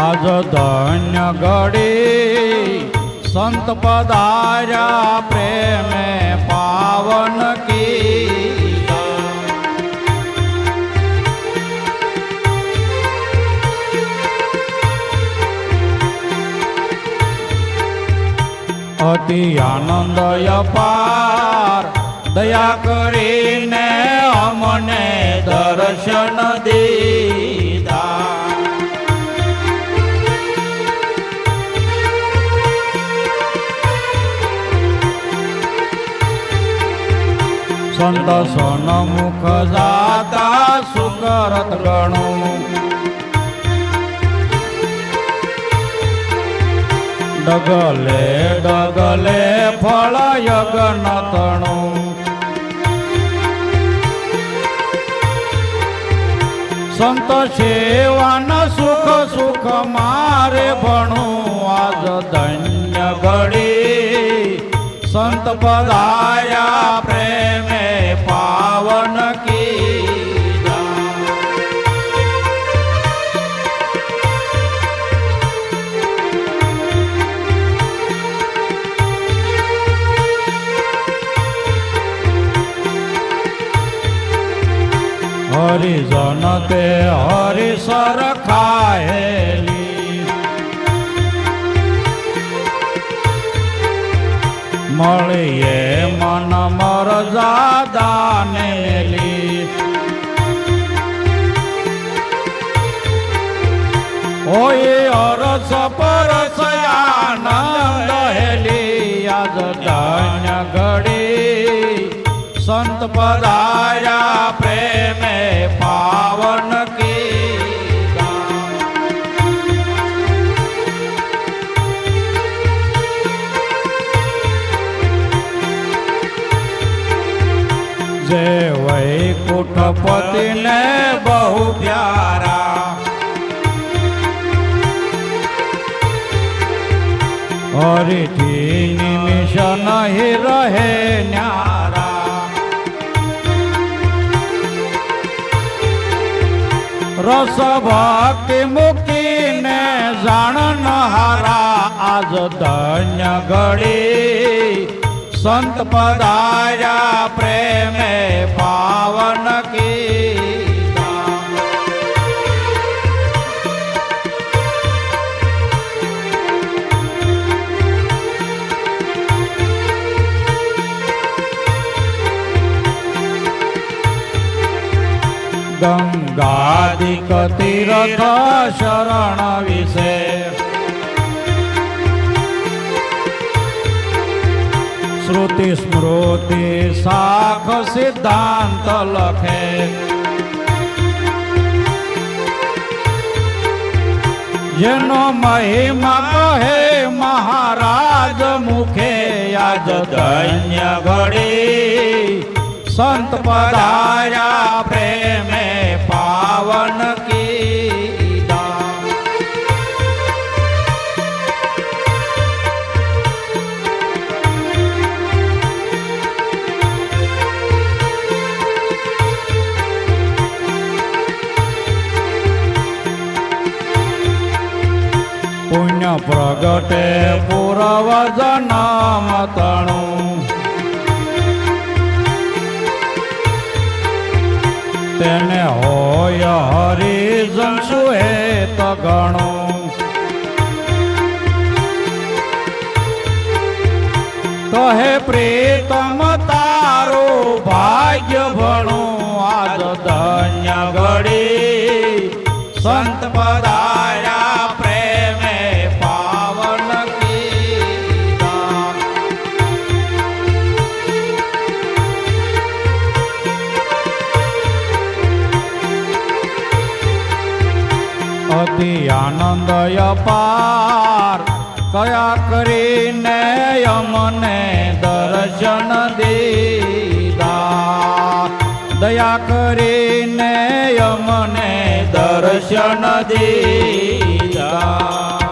આજ ધન્ય ઘડી સંત પધાર્યા પ્રેમે પાવન કીધા અતિ આનંદ અપાર દયા કરીને અમને દર્શન દીધા સંત સોનમુખ જાતા સુકરત ગણું. ડગલે ડગલે ફળ યજ્ઞ તણું. સંત સેવાન સુખ સુખ મારે ભણું. આજ ધન્ય ઘડી સંત પધાયા પ્રેમે. पावन की हरिजन ते हरि सर खाए। મળીએ, મન મર જાદાનેલી ઓય અરસ પરસ આનંદ હેલી આજ ધન્ય ઘડી. સંત પધાર્યા પ્રેમે से वही कुटपति ने बहु प्यारा। और तीन मिशन ही रहे न्यारा। रस भक्ति मुक्ति ने जान नहारा आज धन्य घड़ी संत पदाया प्रेम पावन की गंगाधिक तीरथ शरण विषय શ્રુતિ સ્મૃતિ, સાખ સિદ્ધાંત લખે. જેનો મહિમા કહે, મહારાજ મુખે આજ ધન્ય ઘડી. સંત પધાર્યા પ્રેમે પાવન પુણ્ય પ્રગટે પુરવજ જન્મ તણું. તેને હોય હરિજન સુહેત ગણું. કહે પ્રીતમ તારો ભાગ્ય ભણું. આજ ધન્ય ઘડી સંત પધાર્યા અતિ આનંદ અપાર. કયા કરીને અમને દર્શન દીધા. દયા કરીને અમને દર્શન દીધા.